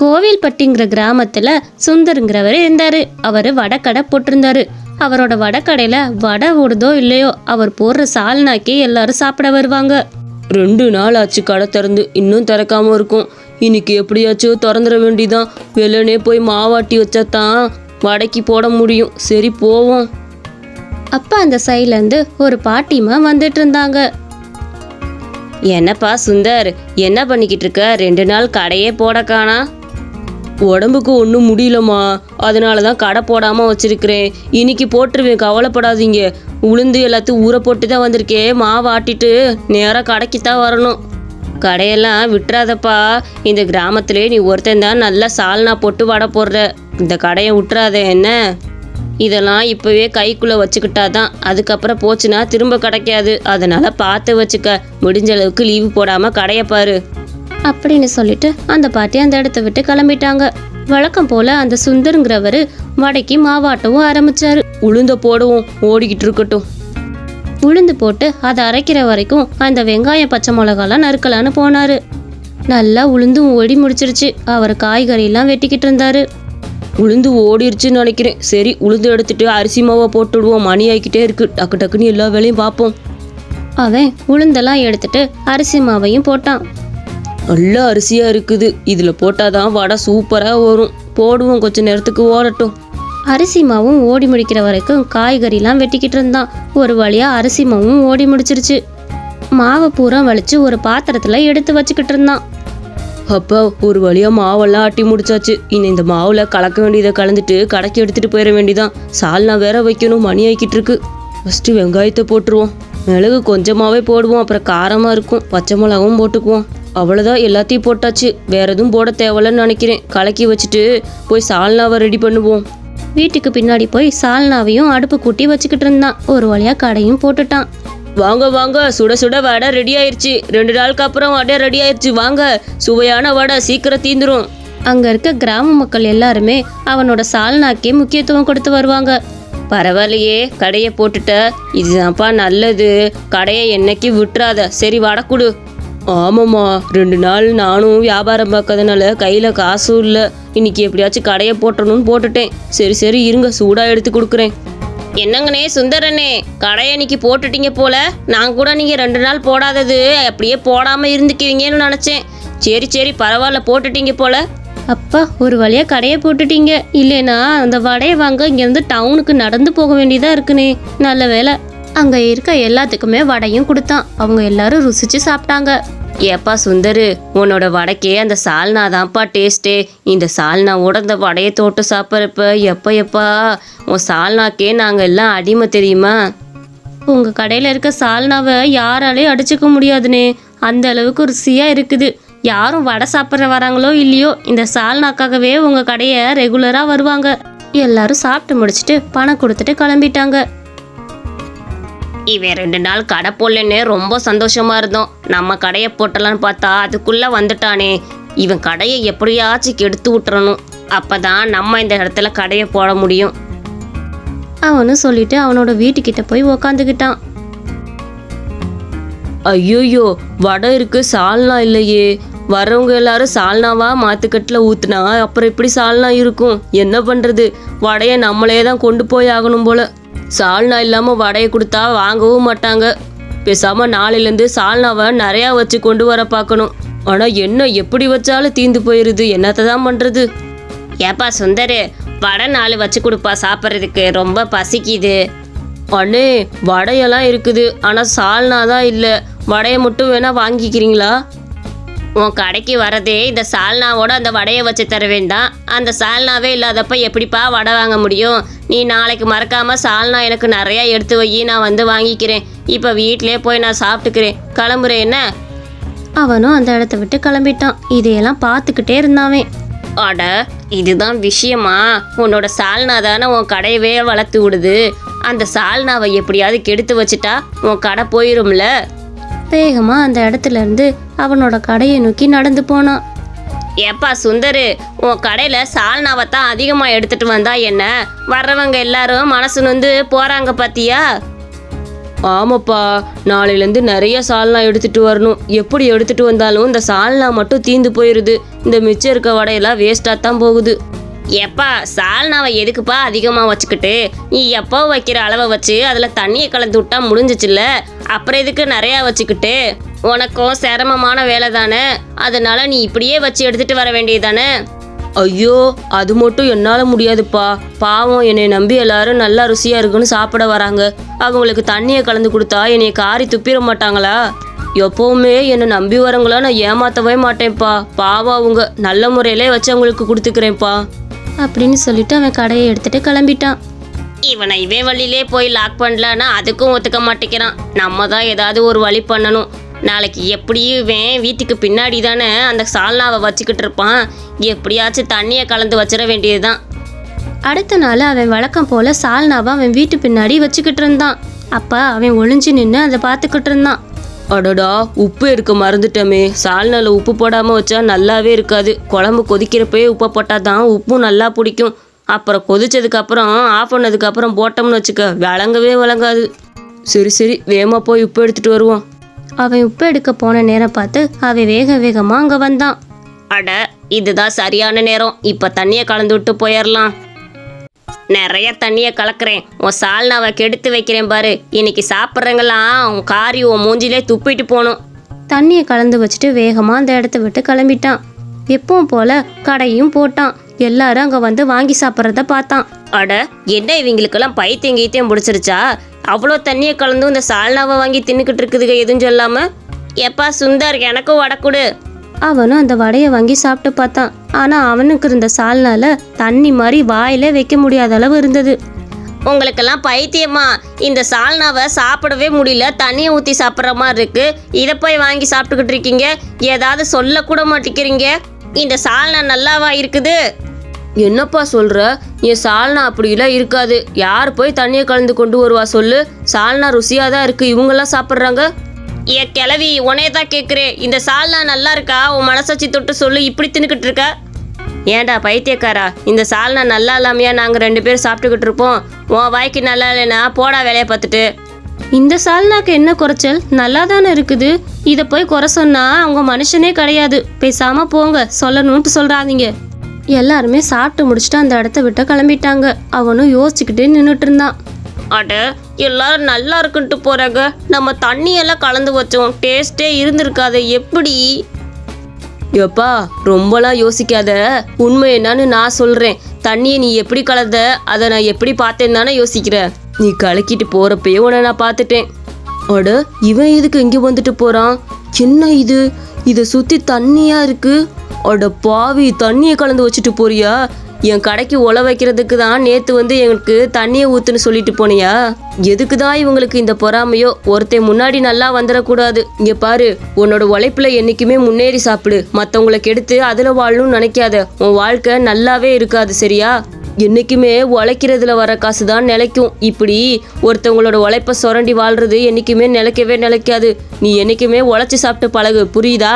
கோவில்பட்டிங்கிற கிராமத்துல சுந்தருங்கிறவர் இருந்தாரு. அவர் வடக்கடை போட்டிருந்தாரு. அவரோட வடக்கடையில வடை ஓடுதோ இல்லையோ அவர் போடுற சால்னாக்கே எல்லாரும் சாப்பிட வருவாங்க. ரெண்டு நாள் ஆச்சு கடை திறந்து இன்னும் திறக்காம இருக்கும். இன்னைக்கு எப்படியாச்சும் திறந்துட வேண்டிதான். வெள்ளனே போய் மாவாட்டி வச்சா தான் வடைக்கு போட முடியும். சரி போவோம். அப்ப அந்த சைட்ல இருந்து ஒரு பாட்டிமா வந்துட்டு இருந்தாங்க என்னப்பா சுந்தர் என்ன பண்ணிக்கிட்டு இருக்க? ரெண்டு நாள் கடையே போட காணா. உடம்புக்கு ஒன்றும் முடியலம்மா. அதனால தான் கடை போடாமல் வச்சிருக்கிறேன். இன்னைக்கு போட்டுருவேன் கவலைப்படாதீங்க. உளுந்து எல்லாத்தையும் ஊற போட்டு தான் வந்திருக்கேன். மாவு ஆட்டிட்டு நேராக கடைக்கு தான் வரணும். கடையெல்லாம் விட்டுறாதப்பா. இந்த கிராமத்திலே நீ ஒருத்தன் தான் நல்லா சால்னா போட்டு வடை போடுற. இந்த கடையை விட்டுறாத என்ன? இதெல்லாம் இப்போவே கைக்குள்ளே வச்சுக்கிட்டா தான் அதுக்கப்புறம் போச்சுன்னா திரும்ப கிடைக்காது. அதனால் பார்த்து வச்சுக்க. முடிஞ்ச அளவுக்கு லீவு போடாமல் கடையை பாரு. அப்படின்னு சொல்லிட்டு அந்த பாட்டி அந்த இடத்த விட்டு கிளம்பிட்டாங்க. வழக்கம் போல அந்த சுந்தருங்கிறவர் வடைக்கு மாவாட்டவும் ஆரம்பிச்சாரு. உளுந்த போடுவோம் ஓடிக்கிட்டு இருக்கட்டும். உளுந்து போட்டு அதை அரைக்கிற வரைக்கும் அந்த வெங்காயம் பச்சை மிளகாலாம் நறுக்கலான்னு போனாரு. நல்லா உளுந்தும் ஓடி முடிச்சிருச்சு. அவர் காய்கறியெல்லாம் வெட்டிக்கிட்டு இருந்தாரு. உளுந்து ஓடிருச்சுன்னு நினைக்கிறேன். சரி உளுந்து எடுத்துட்டு அரிசி மாவை போட்டுடுவோம் மணி ஆகிக்கிட்டே இருக்கு. டக்கு டக்குன்னு எல்லா வேலையும் பார்ப்போம். அவன் உளுந்தெல்லாம் எடுத்துட்டு அரிசி மாவையும் போட்டான். நல்ல அரிசியா இருக்குது. இதுல போட்டாதான் வடை சூப்பரா வரும். போடுவோம் கொஞ்ச நேரத்துக்கு ஓடட்டும். அரிசி மாவும் ஓடி முடிக்கிற வரைக்கும் காய்கறிலாம் வெட்டிக்கிட்டு இருந்தான். ஒரு வழியா அரிசி மாவும் ஓடி முடிச்சிருச்சு. மாவை பூரா வலிச்சு ஒரு பாத்திரத்துல எடுத்து வச்சுக்கிட்டு இருந்தான். அப்பா ஒரு வழியா மாவெல்லாம் ஆட்டி முடிச்சாச்சு. இனி இந்த மாவுல கலக்க வேண்டியதை கலந்துட்டு கடைக்கு எடுத்துட்டு போயிட வேண்டியதான் சால்னா வேற வைக்கணும் மணி ஆகிக்கிட்டு இருக்கு. ஃபர்ஸ்ட் வெங்காயத்தை போட்டுருவோம். மிளகு கொஞ்சமாகவே போடுவோம் அப்புறம் காரமாக இருக்கும். பச்சை மிளகாவும் போட்டுக்குவோம். அவ்வளோதான் எல்லாத்தையும் போட்டாச்சு. வேற எதுவும் போட தேவையில்லன்னு நினைக்கிறேன். கலக்கி வச்சுட்டு போய் சால்னாவை ரெடி பண்ணுவோம். வீட்டுக்கு பின்னாடி போய் சால்னாவையும் அடுப்பு கூட்டி வச்சுக்கிட்டு இருந்தான். ஒரு வழியாக கடையும் போட்டுட்டான். வாங்க வாங்க சுட சுட வடை ரெடி ஆயிடுச்சு ரெண்டு நாளுக்கு அப்புறம் வடை ரெடி ஆயிடுச்சு வாங்க சுவையான வடை சீக்கிரம் தீந்துரும். அங்கே இருக்க கிராம மக்கள் எல்லாருமே அவனோட சால்னாக்கே முக்கியத்துவம் கொடுத்து வருவாங்க. பரவாயில்லையே கடையை போட்டுட்ட. இதுதான்ப்பா நல்லது. கடையை என்னைக்கு விட்டுறாத. சரி வடக்குடு ஆமாம்மா ரெண்டு நாள் நானும் வியாபாரம் பார்க்கறதுனால கையில் காசும் இல்லை. இன்னைக்கு எப்படியாச்சும் கடையை போட்டணும்னு போட்டுட்டேன். சரி சரி இருங்க சூடாக எடுத்து கொடுக்குறேன். என்னங்கண்ணே சுந்தரண்ணே கடையை இன்னைக்கு போட்டுட்டீங்க போல. நான் கூட நீங்கள் ரெண்டு நாள் போடாதது. அப்படியே போடாமல் இருந்துக்குவீங்கன்னு நினச்சேன். சரி சரி பரவாயில்ல போட்டுட்டீங்க போல. அப்பா ஒரு வழியாக கடையை போட்டுட்டீங்க. இல்லைனா அந்த வடையை வாங்க இங்கேருந்து டவுனுக்கு நடந்து போக வேண்டியதாக இருக்குனே. நல்ல வேலை அங்கே இருக்க எல்லாத்துக்குமே வடையும் கொடுத்தான். அவங்க எல்லாரும் ருசிச்சு சாப்பிட்டாங்க. ஏப்பா சுந்தரு உன்னோட வடைக்கே அந்த சால்னா தான்ப்பா டேஸ்ட்டே இந்த சால்னாவோட அந்த வடையை தோட்டு சாப்பிட்றப்ப எப்போ எப்பா உன் சால்னாக்கே நாங்கள் எல்லாம் அடிமை தெரியுமா? உங்கள் கடையில் இருக்க சால்னாவை யாராலையும் அடிச்சுக்க முடியாதுனே. அந்த அளவுக்கு ருசியாக இருக்குது. யாரும் வடை சாப்பிட்ற வராங்களோ இல்லையோ இந்த சால்னாக்காகவே உங்கள் கடையை ரெகுலராக வருவாங்க. எல்லாரும் சாப்பிட்டு முடிச்சிட்டு பணம் கொடுத்துட்டு கிளம்பிட்டாங்க. இவன் ரெண்டு நாள் கடை போடலன்னு ரொம்ப சந்தோஷமா இருந்தோம். நம்ம கடையை போட்டலான்னு பார்த்தா அதுக்குள்ளே வந்துட்டானே. இவன் கடையை எப்படியாச்சும் கெடுத்து விட்டுறணும். அப்பதான் நம்ம இந்த இடத்துல கடையை போட முடியும். அவனும் சொல்லிட்டு அவனோட வீட்டுக்கிட்ட போய் உக்காந்துக்கிட்டான். ஐயோயோ வடை இருக்கு சால்னா இல்லையே. வர்றவங்க எல்லாரும் சால்னாவா மாத்துக்கட்டில் ஊத்துனா அப்புறம் எப்படி சால்னா இருக்கும். என்ன பண்றது? வடையை நம்மளே தான் கொண்டு போய் ஆகணும் போல. சால்னா இல்லாம வடையை கொடுத்தா வாங்கவும் மாட்டாங்க. பேசாம நாளையிலேருந்து சால்னாவை நிறையா வச்சு கொண்டு வர பார்க்கணும். ஆனா என்ன எப்படி வச்சாலும் தீந்து போயிருது. என்னத்தை தான் பண்றது? ஏப்பா சுந்தரு வடை நாலு வச்சு கொடுப்பா சாப்பிட்றதுக்கு. ரொம்ப பசிக்குது. அண்ணே வடையெல்லாம் இருக்குது. ஆனால் சால்னா தான் இல்லை. வடையை மட்டும் வேணா வாங்கிக்கிறீங்களா? உன் கடைக்கு வரதே இந்த சால்னாவோட அந்த வடையை வச்சு தர வேண்டாம் அந்த சால்னாவே இல்லாதப்ப எப்படிப்பா வடை வாங்க முடியும்? நீ நாளைக்கு மறக்காம சால்னா எனக்கு நிறையா எடுத்து வை. நான் வந்து வாங்கிக்கிறேன். இப்போ வீட்டிலே போய் நான் சாப்பிட்டுக்கிறேன். கிளம்புறேன் என்ன? அவனும் அந்த இடத்த விட்டு கிளம்பிட்டான். இதையெல்லாம் பார்த்துக்கிட்டே இருந்தாவே அட இதுதான் விஷயமா? உன்னோட சால்னா தானே உன் கடையவே வளர்த்து விடுது. அந்த சால்னாவை எப்படியாவது கெடுத்து வச்சுட்டா உன் கடை போயிரும்ல? வேகமா அந்த இடத்துல இருந்து அவனோட கடையை நோக்கி நடந்து போனான் ஏப்பா சுந்தரு உன் கடையில் சால்னாவை தான் அதிகமாக எடுத்துட்டு வந்தா என்ன? வர்றவங்க எல்லாரும் மனசு நொந்து போகிறாங்க பாத்தியா? ஆமாப்பா நாளையிலேருந்து நிறைய சால்னா எடுத்துட்டு வரணும். எப்படி எடுத்துட்டு வந்தாலும் இந்த சால்னா மட்டும் தீந்து போயிடுது இந்த மிச்சம் இருக்க வடையெல்லாம் வேஸ்ட்டாக தான் போகுது. எப்பா சால்னாவை எதுக்குப்பா அதிகமாக வச்சுக்கிட்டு? நீ எப்போ வைக்கிற அளவை வச்சு அதில் தண்ணியை கலந்து விட்டா முடிஞ்சிச்சுல்ல? அப்புறம் எதுக்கு நிறையா வச்சுக்கிட்டு? உனக்கும் சிரமமான வேலை தானே? அதனால நீ இப்படியே வச்சு எடுத்துட்டு வர வேண்டியது தானே ஐயோ அது மட்டும் என்னால் முடியாதுப்பா. பாவம் என்னை நம்பி எல்லாரும் நல்லா ருசியாக இருக்குன்னு சாப்பிட வராங்க. அவங்களுக்கு தண்ணியை கலந்து கொடுத்தா என்னை காரி துப்பிட மாட்டாங்களா? எப்போவுமே என்னை நம்பி வரவங்களா நான் ஏமாற்றவே மாட்டேன்ப்பா. பாவம் அவங்க நல்ல முறையிலே வச்சு அவங்களுக்கு கொடுத்துக்கிறேன்ப்பா. அப்படின்னு சொல்லிட்டு அவன் கடையை எடுத்துட்டு கிளம்பிட்டான். இவனை இவன் வழியிலே போய் லாக் பண்ணலன்னா அதுக்கும் ஒத்துக்க மாட்டேங்கிறான். நம்ம தான் ஏதாவது ஒரு வழி பண்ணணும். நாளைக்கு எப்படியும் இவன் வீட்டுக்கு பின்னாடி தானே அந்த சால்னாவை வச்சுக்கிட்டு இருப்பான். எப்படியாச்சும் தண்ணியை கலந்து வச்சிட வேண்டியதுதான். அடுத்த நாள் அவன் வழக்கம் போல சால்னாவை அவன் வீட்டு பின்னாடி வச்சுக்கிட்டு இருந்தான். அப்ப அவன் ஒளிஞ்சு நின்று அதை பார்த்துக்கிட்டு இருந்தான். அடடா உப்பு எடுக்க மறந்துட்டோமே. சால்னால உப்பு போடாமல் வச்சா நல்லாவே இருக்காது. குழம்பு கொதிக்கிறப்பயே உப்பை போட்டால் தான் உப்பும் நல்லா பிடிக்கும். அப்புறம் கொதிச்சதுக்கு அப்புறம் ஆஃப் பண்ணதுக்கு அப்புறம் போட்டோம்னு வச்சுக்க விளங்கவே விளங்காது. சரி சரி வேகமாக போய் உப்பு எடுத்துட்டு வருவோம். அவன் உப்பு எடுக்க போன நேரம் பார்த்து அவன் வேக வேகமா அங்க வந்தான். அட இதுதான் சரியான நேரம். இப்ப தண்ணியை கலந்து விட்டு போயிடலாம் நிறைய தண்ணியை கலக்குறேன். உன் சால்னாவை கெடுத்து வைக்கிறேன் பாரு. இன்னைக்கு சாப்பிட்றவங்களாம் உன் காரி உன் மூஞ்சிலே துப்பிட்டு போகணும். தண்ணியை கலந்து வச்சுட்டு வேகமா அந்த இடத்த விட்டு கிளம்பிட்டான். எப்பவும் போல கடையும் போட்டான். எல்லாரும் அங்க வந்து வாங்கி சாப்பிட்றத பார்த்தான். அட என்ன இவங்களுக்கெல்லாம் பைத்தியம் கீத்தியம் பிடிச்சிருச்சா? அவ்வளோ தண்ணியை கலந்து இந்த சால்னாவை வாங்கி தின்னுக்கிட்டு இருக்குதுங்க எதுவும் சொல்லாம? எப்பா சுந்தர் எனக்கும் வடை கொடு. அவனும் அந்த வடையை வாங்கி சாப்பிட்டு பார்த்தான். ஆனால் அவனுக்கு இருந்த சால்னால தண்ணி மாதிரி வாயில வைக்க முடியாத அளவு இருந்தது. உங்களுக்கெல்லாம் பைத்தியமா? இந்த சால்னாவை சாப்பிடவே முடியல. தண்ணியை ஊற்றி சாப்பிட்ற மாதிரி இருக்கு. இதை போய் வாங்கி சாப்பிட்டுக்கிட்டு இருக்கீங்க. ஏதாவது சொல்லக்கூட மாட்டேங்கிறீங்க. இந்த சால்னா நல்லாவா இருக்குது? என்னப்பா சொல்ற? என் சால்னா அப்படிலாம் இருக்காது. யார் போய் தண்ணியை கலந்து கொண்டு வருவா சொல்லு. சால்னா ருசியாக தான் இருக்கு. இவங்கெல்லாம் சாப்பிட்றாங்க. ஏ கிளவி உனையே தான் கேட்குறேன். இந்த சால்னா நல்லா இருக்கா? உன் மனசாட்சி தொட்டு சொல்லு இப்படி தின்னுக்கிட்டு இருக்க? ஏன்டா பைத்தியக்காரா? இந்த சால்னா நல்லா இல்லாமையா நாங்கள் ரெண்டு பேரும் சாப்பிட்டுக்கிட்டு இருப்போம். உன் வாய்க்கு நல்லா இல்லைன்னா போடா வேலையை பார்த்துட்டு. இந்த சால்னாக்கு என்ன குறைச்சல்? நல்லா தானே இருக்குது. இதை போய் குறை சொன்னா அவங்க மனுஷனே கிடையாது. பேசாம போங்க சொல்லணும்ட்டு சொல்றாதீங்க. எல்லாருமே சாப்பிட்டு முடிச்சுட்டு அந்த இடத்த விட்டு கிளம்பிட்டாங்க. அவனும் யோசிச்சுக்கிட்டே நின்றுட்டு இருந்தான். அட எல்லாரும் நல்லா இருக்குன்ட்டு போறாங்க. நம்ம தண்ணியெல்லாம் கலந்து வச்சோம். டேஸ்டே இருந்திருக்காது எப்படி? எப்பா ரொம்பலாம் யோசிக்காத. உண்மை என்னன்னு நான் சொல்கிறேன் தண்ணியை நீ எப்படி கலந்த அதை நான் எப்படி பார்த்தேன்னு தானே யோசிக்கிற. நீ கலக்கிட்டு போகிறப்பயே உன்னை நான் பார்த்துட்டேன். அட இவன் எதுக்கு இங்கே வந்துட்டு போகிறான் என்ன இது? இதை சுற்றி தண்ணியாக இருக்கு? அட பாவி தண்ணியை கலந்து வச்சுட்டு போறியா? என் கடைக்கு உல வைக்கிறதுக்கு தான் நேற்று வந்து எங்களுக்கு தண்ணியை ஊத்துன்னு சொல்லிட்டு போனியா? எதுக்கு தான் இவங்களுக்கு இந்த பொறாமையோ? ஒருத்தன் முன்னாடி நல்லா வந்துடக்கூடாது. இங்க பாரு உன்னோட உழைப்புல என்னைக்குமே முன்னேறி சாப்பிடு. மற்றவங்களை கெடுத்து அதில் வாழணும்னு நினைக்காத. உன் வாழ்க்கை நல்லாவே இருக்காது சரியா? என்னைக்குமே உழைக்கிறதுல வர காசு தான் நிலைக்கும். இப்படி ஒருத்தவங்களோட உழைப்ப சுரண்டி வாழ்றது என்னைக்குமே நிலைக்கவே நிலைக்காது. நீ என்னைக்குமே உழைச்சி சாப்பிட்டு பழகு. புரியுதா?